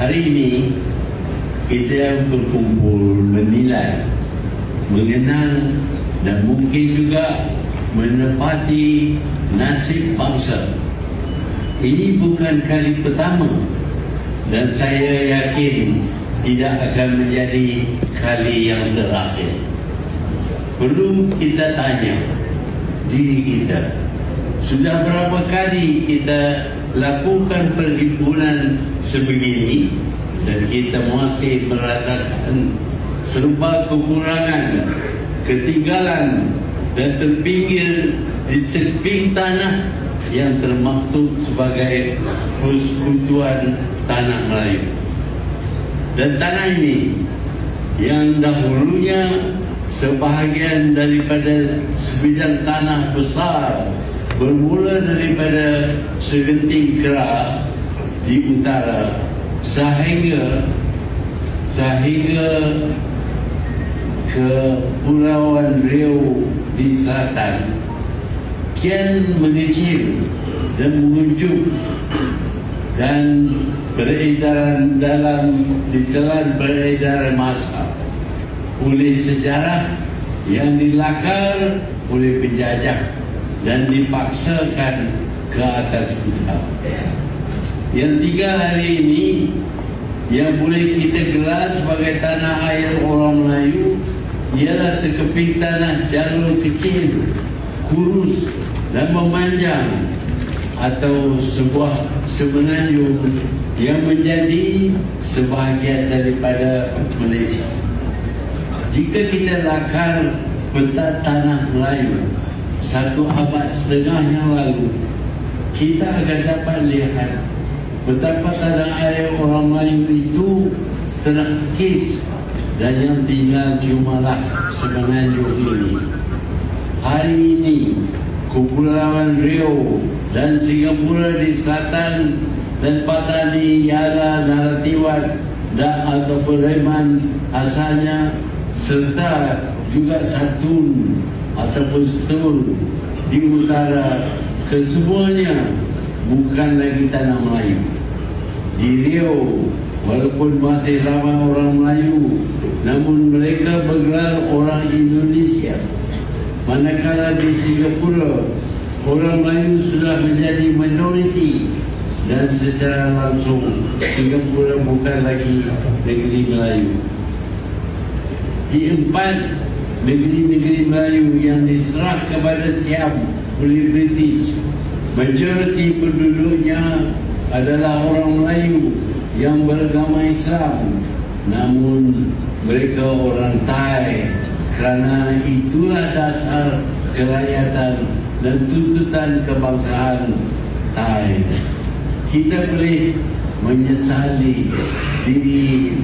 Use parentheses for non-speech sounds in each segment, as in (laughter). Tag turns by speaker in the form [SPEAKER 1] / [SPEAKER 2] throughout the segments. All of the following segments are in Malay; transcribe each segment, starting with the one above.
[SPEAKER 1] hari ini kita berkumpul menilai, mengenang dan mungkin juga menepati nasib bangsa. Ini bukan kali pertama dan saya yakin tidak akan menjadi kali yang terakhir. Perlu kita tanya diri kita, sudah berapa kali kita lakukan perhimpunan sebegini dan kita masih merasakan serba kekurangan, ketinggalan dan terpinggir di seping tanah yang termaktub sebagai persekutuan tanah Melayu. Dan tanah ini yang dahulunya sebahagian daripada sebidang tanah besar bermula daripada segenting kera di utara sehingga sehingga ke Pulauan Riau di selatan kian mengecil dan menguncup dan beredaran dalam ditelan beredaran masa oleh sejarah yang dilakar oleh penjajah dan dipaksakan ke atas kita. Yang tiga hari ini yang boleh kita gelar sebagai tanah air orang Melayu ialah sekeping tanah jalur kecil, kurus dan memanjang atau sebuah semenanjung yang menjadi sebahagian daripada Malaysia. Jika kita lakar peta tanah Melayu satu abad setengah yang lalu, kita akan dapat lihat betapa tanah air orang Melayu itu terkis dan yang tinggal cumalah semenanjung ini. Hari ini, Kepulauan Rio dan Singapura di selatan dan Patani, Yara, Naratiwat dan atau Pereman asalnya serta juga Satun ataupun Setul di utara kesemuanya bukan lagi tanah Melayu. Di Rio walaupun masih ramai orang Melayu namun mereka bergelar orang Indonesia. Manakala di Singapura orang Melayu sudah menjadi minoriti dan secara langsung Singapura bukan lagi negeri Melayu. Di empat negeri-negeri Melayu yang diserah kepada Siam oleh British, majoriti penduduknya adalah orang Melayu yang beragama Islam. Namun mereka orang Thai kerana itulah dasar kerakyatan dan tuntutan kebangsaan Thai. Kita boleh menyesali diri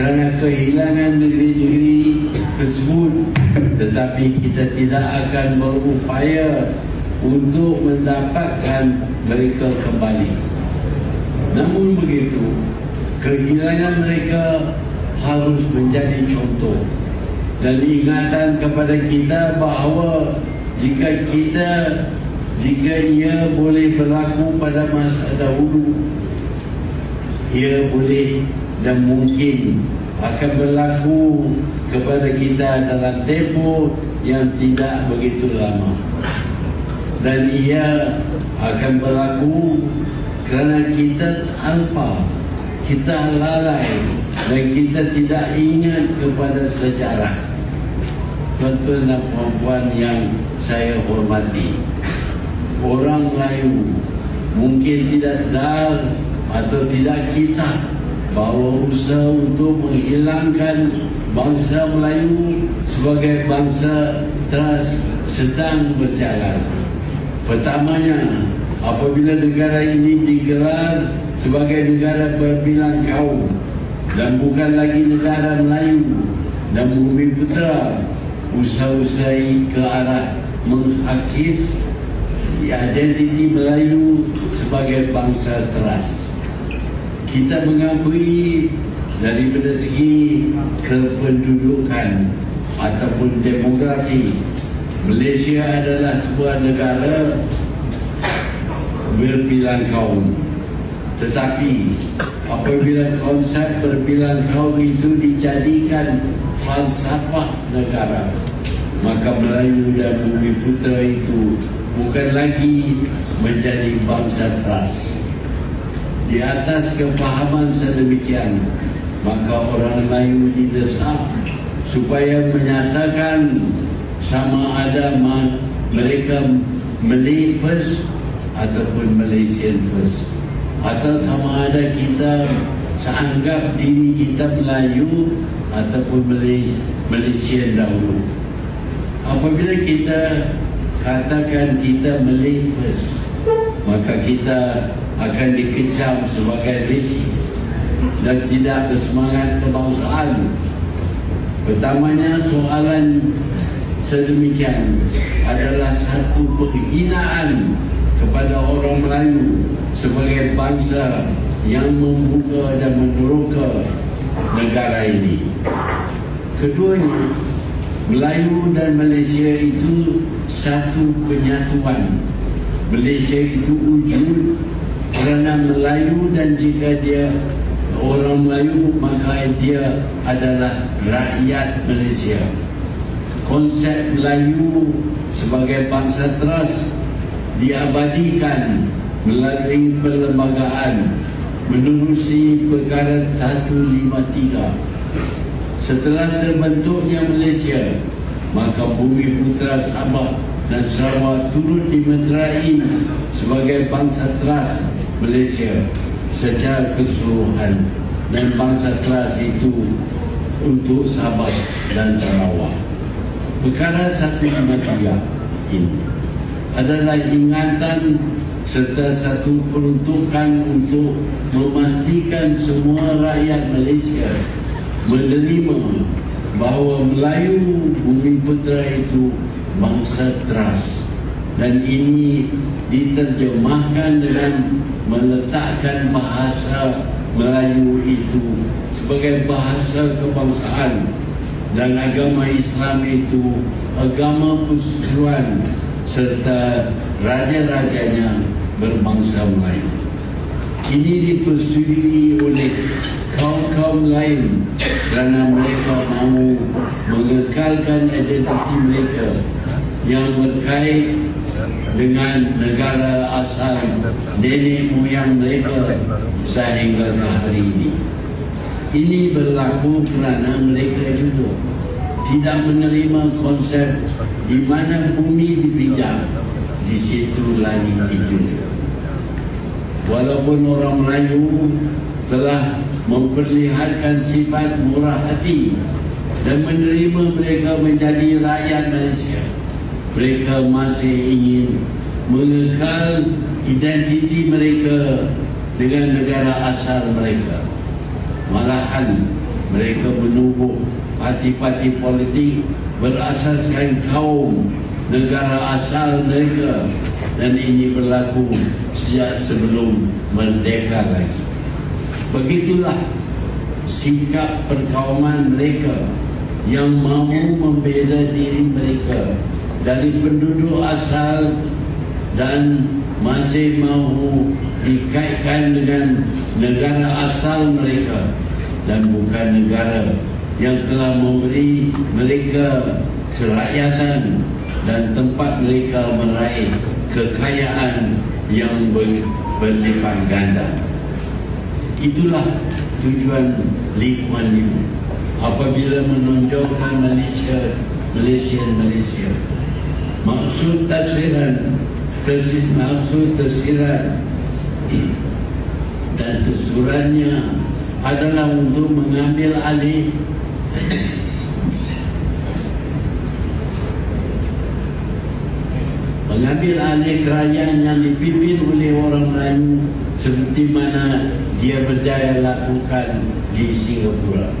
[SPEAKER 1] kerana kehilangan negeri-negeri tersebut tetapi kita tidak akan berupaya untuk mendapatkan mereka kembali. Namun begitu kehilangan mereka harus menjadi contoh dan ingatan kepada kita bahawa jika kita jika ia boleh berlaku pada masa dahulu ia boleh dan mungkin akan berlaku kepada kita dalam tempoh yang tidak begitu lama. Dan ia akan berlaku kerana kita tanpa kita lalai dan kita tidak ingat kepada sejarah. Tuan-tuan dan perempuan yang saya hormati orang Melayu mungkin tidak sedar atau tidak kisah bahawa usaha untuk menghilangkan bangsa Melayu sebagai bangsa teras sedang berjalan. Pertamanya, apabila negara ini digelar sebagai negara berbilang kaum dan bukan lagi negara Melayu dan bumi putra, usaha-usaha ke arah menghakis identiti Melayu sebagai bangsa teras kita mengakui daripada segi kependudukan ataupun demografi Malaysia adalah sebuah negara berbilang kaum Tetapi apabila konsep berbilang kaum itu dijadikan falsafah negara Maka Melayu dan Bumi Putra itu bukan lagi menjadi bangsa teras Di atas kefahaman sedemikian Maka orang Melayu didesak supaya menyatakan sama ada mereka Malay first ataupun Malaysian first. Atau sama ada kita seanggap diri kita Melayu ataupun Malaysian dahulu. Apabila kita katakan kita Malay first maka kita akan dikecam sebagai racist dan tidak bersemangat kebangsaan Pertamanya soalan sedemikian adalah satu penghinaan kepada orang Melayu sebagai bangsa yang membuka dan meneroka negara ini. Keduanya, Melayu dan Malaysia itu satu penyatuan. Malaysia itu wujud kerana Melayu dan jika dia orang Melayu maka dia adalah rakyat Malaysia. Konsep Melayu sebagai bangsa teras diabadikan melalui perlembagaan menerusi perkara 153 setelah terbentuknya Malaysia maka bumi putra Sabah dan Sarawak turut dimeterai sebagai bangsa teras Malaysia secara keseluruhan dan bangsa kelas itu untuk Sabah dan Sarawak. Perkara satu kematian ini adalah ingatan serta satu peruntukan untuk memastikan semua rakyat Malaysia menerima bahawa Melayu Bumi Putra itu bangsa teras dan ini diterjemahkan dengan meletakkan bahasa Melayu itu sebagai bahasa kebangsaan dan agama Islam itu agama persekutuan serta raja-rajanya berbangsa Melayu. Ini dipersetujui oleh kaum-kaum lain kerana mereka mahu mengekalkan identiti mereka yang berkait dengan negara asal nenek moyang mereka sehingga hari ini. Ini berlaku kerana mereka juga tidak menerima konsep di mana bumi dipijak, di situ langit dijual. Walaupun orang Melayu telah memperlihatkan sifat murah hati dan menerima mereka menjadi rakyat Malaysia, mereka masih ingin mengekal identiti mereka dengan negara asal mereka. Malahan mereka menubuh parti-parti politik berasaskan kaum negara asal mereka dan ini berlaku sejak sebelum merdeka lagi. Begitulah sikap perkauman mereka yang mahu membeza diri mereka dari penduduk asal dan masih mahu dikaitkan dengan negara asal mereka. Dan bukan negara yang telah memberi mereka kerakyatan dan tempat mereka meraih kekayaan yang ber, berlipat ganda. Itulah tujuan Lee Kuan Yew apabila menonjolkan Malaysia, Malaysia, Malaysia maksud tasfiran tersir, maksud tersirat (clears throat) dan tersurannya adalah untuk mengambil alih. (clears throat) Mengambil alih kerajaan yang dipimpin oleh orang Melayu seperti mana dia berjaya lakukan di Singapura.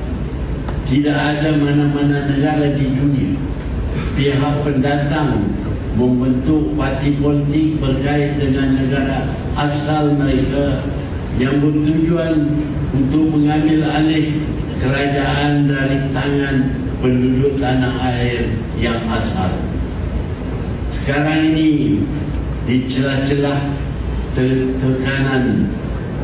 [SPEAKER 1] Tidak ada mana-mana negara di dunia pihak pendatang membentuk parti politik berkait dengan negara asal mereka yang bertujuan untuk mengambil alih kerajaan dari tangan penduduk tanah air yang asal. Sekarang ini di celah-celah tekanan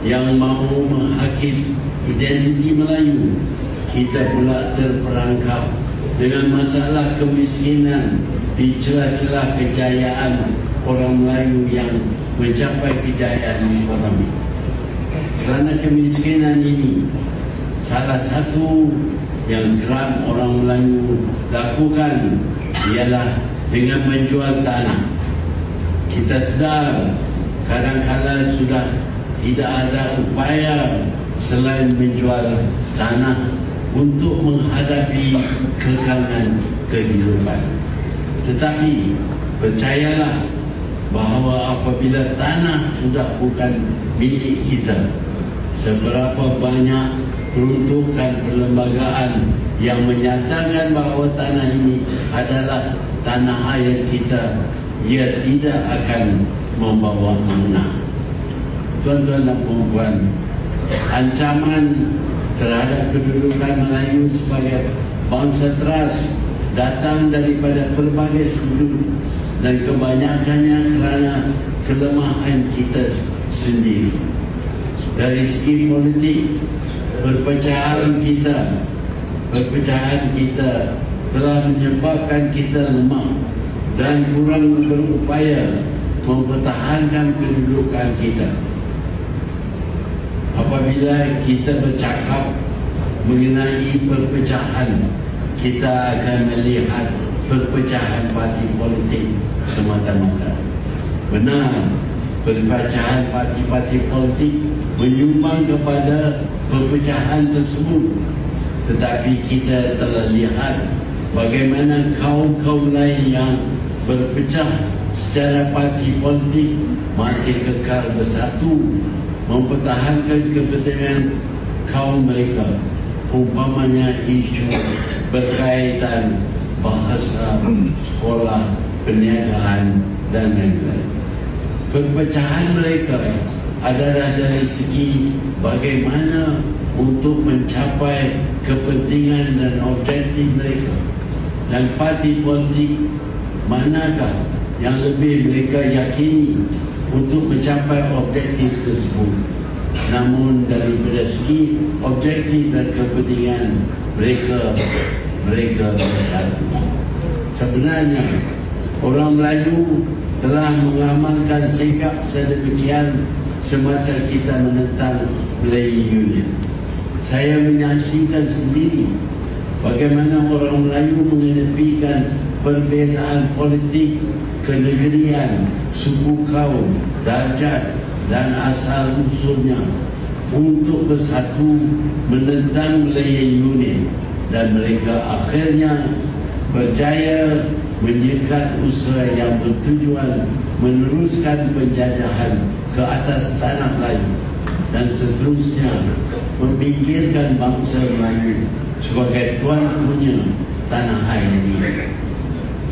[SPEAKER 1] yang mahu menghakis identiti Melayu, kita pula terperangkap dengan masalah kemiskinan di celah-celah kejayaan orang Melayu yang mencapai kejayaan ekonomi. Kerana kemiskinan ini salah satu yang kerap orang Melayu lakukan ialah dengan menjual tanah. Kita sedar kadang-kadang sudah tidak ada upaya selain menjual tanah untuk menghadapi kekangan kehidupan. Tetapi percayalah bahawa apabila tanah sudah bukan milik kita, seberapa banyak peruntukan perlembagaan yang menyatakan bahawa tanah ini adalah tanah air kita, ia tidak akan membawa makna. Tuan-tuan dan puan ancaman terhadap kedudukan Melayu sebagai bangsa teras datang daripada pelbagai sudut dan kebanyakannya kerana kelemahan kita sendiri. Dari segi politik, perpecahan kita, perpecahan kita telah menyebabkan kita lemah dan kurang berupaya mempertahankan kedudukan kita apabila kita bercakap mengenai perpecahan kita akan melihat perpecahan parti politik semata-mata. Benar perpecahan parti-parti politik menyumbang kepada perpecahan tersebut. Tetapi kita telah lihat bagaimana kaum-kaum lain yang berpecah secara parti politik masih kekal bersatu mempertahankan kepentingan kaum mereka umpamanya isu berkaitan bahasa, sekolah, perniagaan dan lain-lain. Perpecahan mereka adalah dari segi bagaimana untuk mencapai kepentingan dan objektif mereka. Dan parti politik manakah yang lebih mereka yakini untuk mencapai objektif tersebut. Namun daripada segi objektif dan kepentingan mereka mereka bersatu. Sebenarnya orang Melayu telah mengamalkan sikap sedemikian semasa kita menentang Melayu Union. Saya menyaksikan sendiri bagaimana orang Melayu mengenepikan perbezaan politik kenegerian, suku kaum, darjat dan asal usulnya untuk bersatu menentang Malaya Union dan mereka akhirnya berjaya menyekat usaha yang bertujuan meneruskan penjajahan ke atas tanah Melayu dan seterusnya memikirkan bangsa Melayu sebagai tuan punya tanah air ini.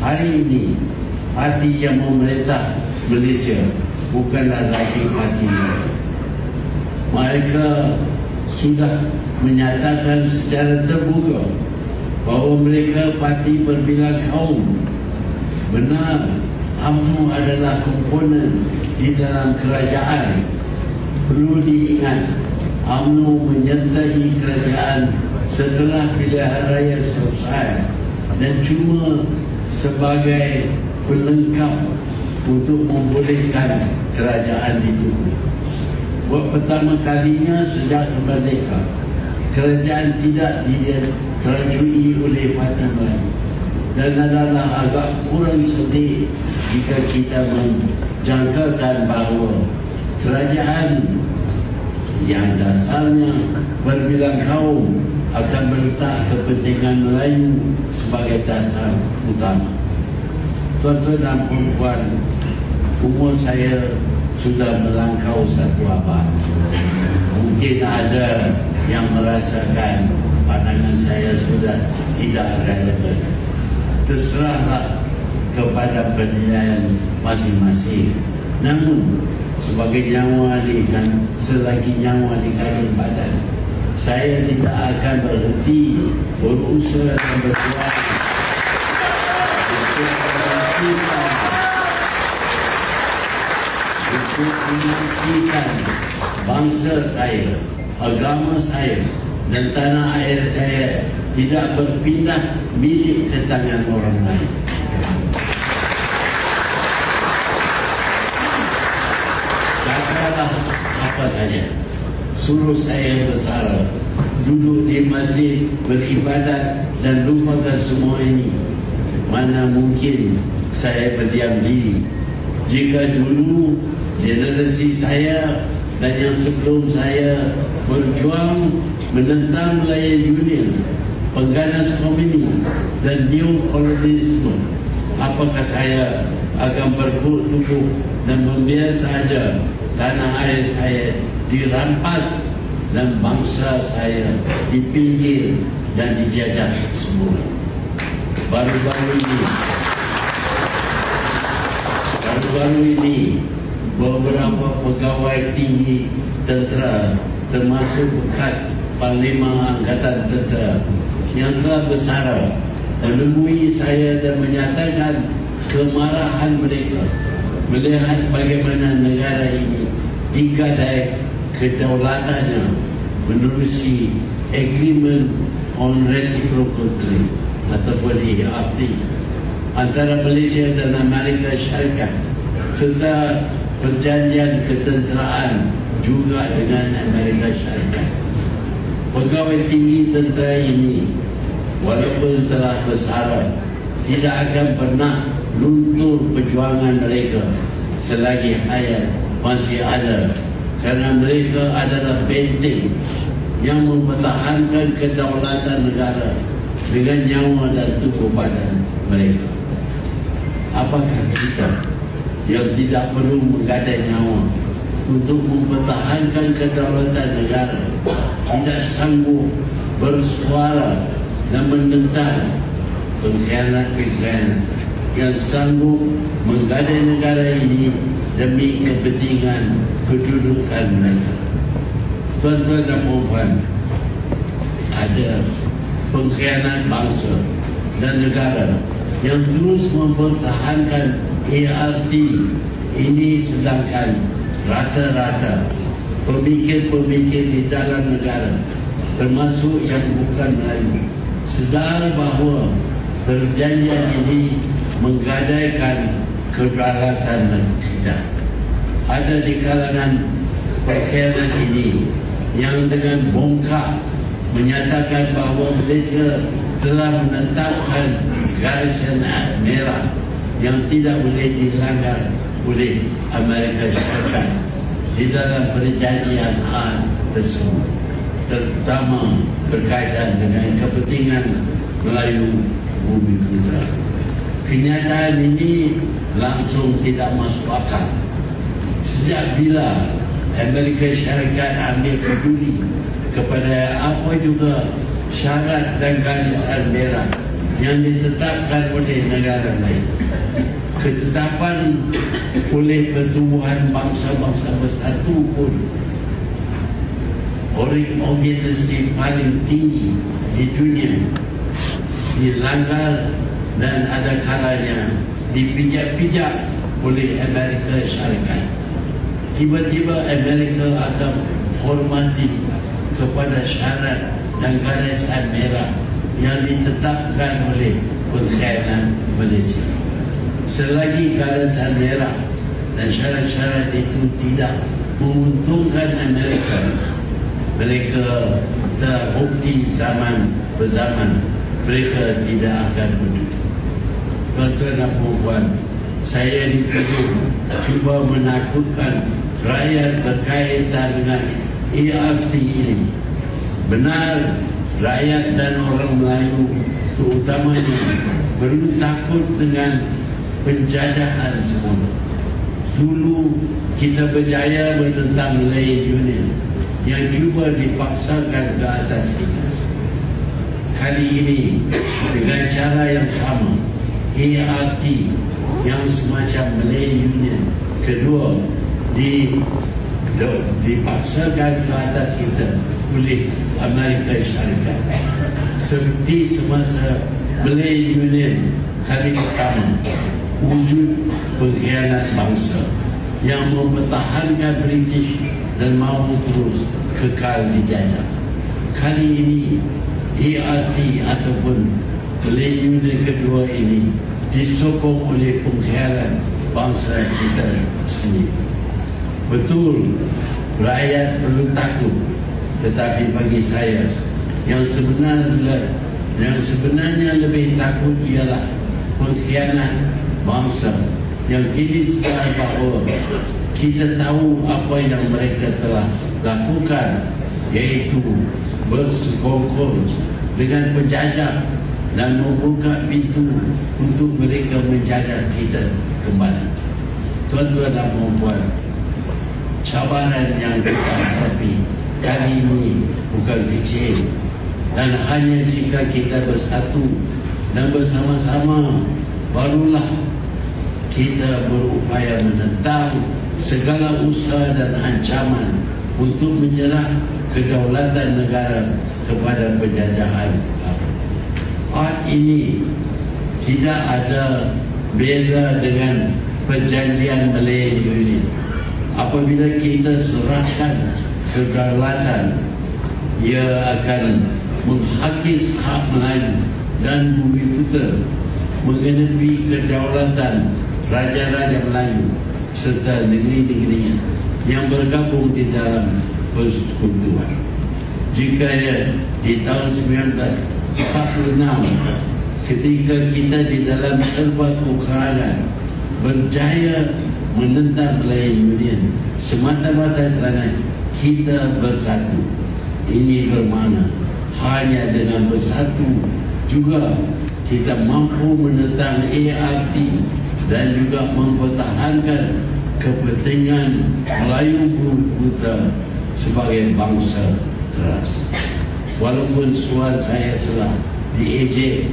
[SPEAKER 1] Hari ini parti yang memerintah Malaysia bukanlah lagi mereka. Mereka sudah menyatakan secara terbuka bahawa mereka parti berbilang kaum. Benar, UMNO adalah komponen di dalam kerajaan. Perlu diingat, UMNO menyertai kerajaan setelah pilihan raya selesai dan cuma sebagai pelengkap untuk membolehkan kerajaan ditutup. Buat pertama kalinya sejak merdeka, kerajaan tidak diterajui oleh Parti Melayu. Dan adalah agak kurang sedih jika kita menjangkakan bahawa kerajaan yang dasarnya berbilang kaum akan meletak kepentingan Melayu sebagai dasar utama tuan-tuan dan perempuan umur saya sudah melangkau satu abad. Mungkin ada yang merasakan pandangan saya sudah tidak relevan. Terserahlah kepada penilaian masing-masing. Namun sebagai nyawa di kan selagi nyawa di kandung badan saya tidak akan berhenti berusaha dan berjuang memastikan bangsa saya, agama saya dan tanah air saya tidak berpindah milik ke tangan orang lain. Katakanlah apa saja. Suruh saya bersara, duduk di masjid, beribadat dan lupakan semua ini. Mana mungkin saya berdiam diri jika dulu generasi saya dan yang sebelum saya berjuang menentang Melayu Union, pengganas komunis dan neokolonialisme, apakah saya akan berkutuk dan membiar saja tanah air saya dirampas dan bangsa saya dipinggir dan dijajah semua. Baru-baru ini, baru-baru ini beberapa pegawai tinggi tentera termasuk bekas Panglima Angkatan Tentera yang telah bersara menemui saya dan menyatakan kemarahan mereka. Melihat bagaimana negara ini digadai kedaulatannya menerusi agreement on reciprocal trade ataupun ERT antara Malaysia dan Amerika Syarikat serta perjanjian ketenteraan juga dengan Amerika Syarikat. Pegawai tinggi tentera ini walaupun telah bersara tidak akan pernah luntur perjuangan mereka selagi hayat masih ada kerana mereka adalah benteng yang mempertahankan kedaulatan negara dengan nyawa dan tubuh badan mereka. Apakah kita yang tidak perlu menggadai nyawa untuk mempertahankan kedaulatan negara tidak sanggup bersuara dan menentang pengkhianat-pengkhianat yang sanggup menggadai negara ini demi kepentingan kedudukan mereka. Tuan-tuan dan puan ada pengkhianat bangsa dan negara yang terus mempertahankan ART ini sedangkan rata-rata pemikir-pemikir di dalam negara termasuk yang bukan Melayu sedar bahawa perjanjian ini menggadaikan kedaulatan dan tidak. Ada di kalangan perkhidmatan ini yang dengan bongkar menyatakan bahawa Malaysia telah menetapkan garisan merah yang tidak boleh dilanggar oleh Amerika Syarikat di dalam perjanjian HAN tersebut terutama berkaitan dengan kepentingan Melayu Bumi Putra. Kenyataan ini langsung tidak masuk akal. Sejak bila Amerika Syarikat ambil peduli kepada apa juga syarat dan garisan merah yang ditetapkan oleh negara lain. Ketetapan oleh pertumbuhan bangsa-bangsa bersatu pun organisasi paling tinggi di dunia dilanggar dan ada kalanya dipijak-pijak oleh Amerika Syarikat. Tiba-tiba Amerika akan hormati kepada syarat dan garisan merah yang ditetapkan oleh pengkhianat Malaysia. Selagi garisan merah dan syarat-syarat itu tidak menguntungkan Amerika, mereka terbukti zaman berzaman mereka tidak akan peduli. Tuan-tuan dan puan saya dituduh cuba menakutkan rakyat berkaitan dengan ERT ini. Benar, rakyat dan orang Melayu terutamanya perlu takut dengan penjajahan semula. Dulu kita berjaya menentang Melayu Union yang cuba dipaksakan ke atas kita. Kali ini dengan cara yang sama, ART yang semacam Melayu Union kedua di dipaksakan ke atas kita oleh Amerika Syarikat seperti semasa Melayu Union kali pertama wujud pengkhianat bangsa yang mempertahankan British dan mahu terus kekal dijajah. Kali ini ART ataupun pelayan kedua ini disokong oleh pengkhianat bangsa kita sendiri. Betul, rakyat perlu takut. Tetapi bagi saya, yang sebenarnya yang sebenarnya lebih takut ialah pengkhianat bangsa yang kini sedar bahawa kita tahu apa yang mereka telah lakukan iaitu bersekongkol dengan penjajah dan membuka pintu untuk mereka menjajah kita kembali. Tuan-tuan dan puan cabaran yang kita hadapi kali ini bukan kecil dan hanya jika kita bersatu dan bersama-sama barulah kita berupaya menentang segala usaha dan ancaman untuk menyerah kedaulatan negara kepada penjajahan. Art ini tidak ada beza dengan perjanjian Malaya Union apabila kita serahkan kedaulatan ia akan menghakis hak Melayu dan bumi putra mengenepi kedaulatan raja-raja Melayu serta negeri-negeri yang bergabung di dalam persekutuan. Jika ya, di tahun 1946 ketika kita di dalam serba kekurangan berjaya menentang Melayu Union semata-mata kerana kita bersatu. Ini bermakna hanya dengan bersatu juga kita mampu menentang ART dan juga mempertahankan kepentingan Melayu Buta sebagai bangsa teras. Walaupun suara saya telah diejek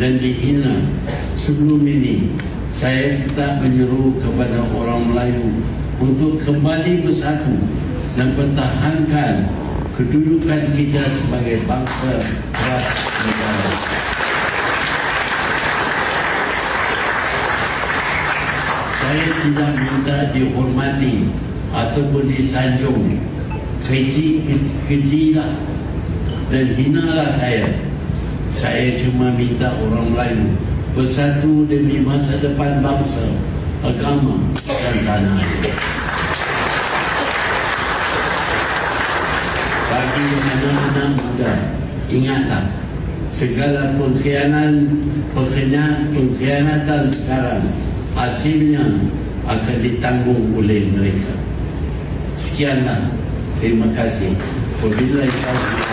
[SPEAKER 1] dan dihina sebelum ini, saya tetap menyeru kepada orang Melayu untuk kembali bersatu dan pertahankan kedudukan kita sebagai bangsa teras negara. Saya tidak minta dihormati ataupun disanjung keji, kejilah dan hinalah saya. Saya cuma minta orang Melayu bersatu demi masa depan bangsa, agama dan tanah air. Bagi anak-anak muda, ingatlah segala pengkhianatan, pengkhianatan sekarang hasilnya akan ditanggung oleh mereka. Sekianlah. Terima kasih. Wabillahi taufiq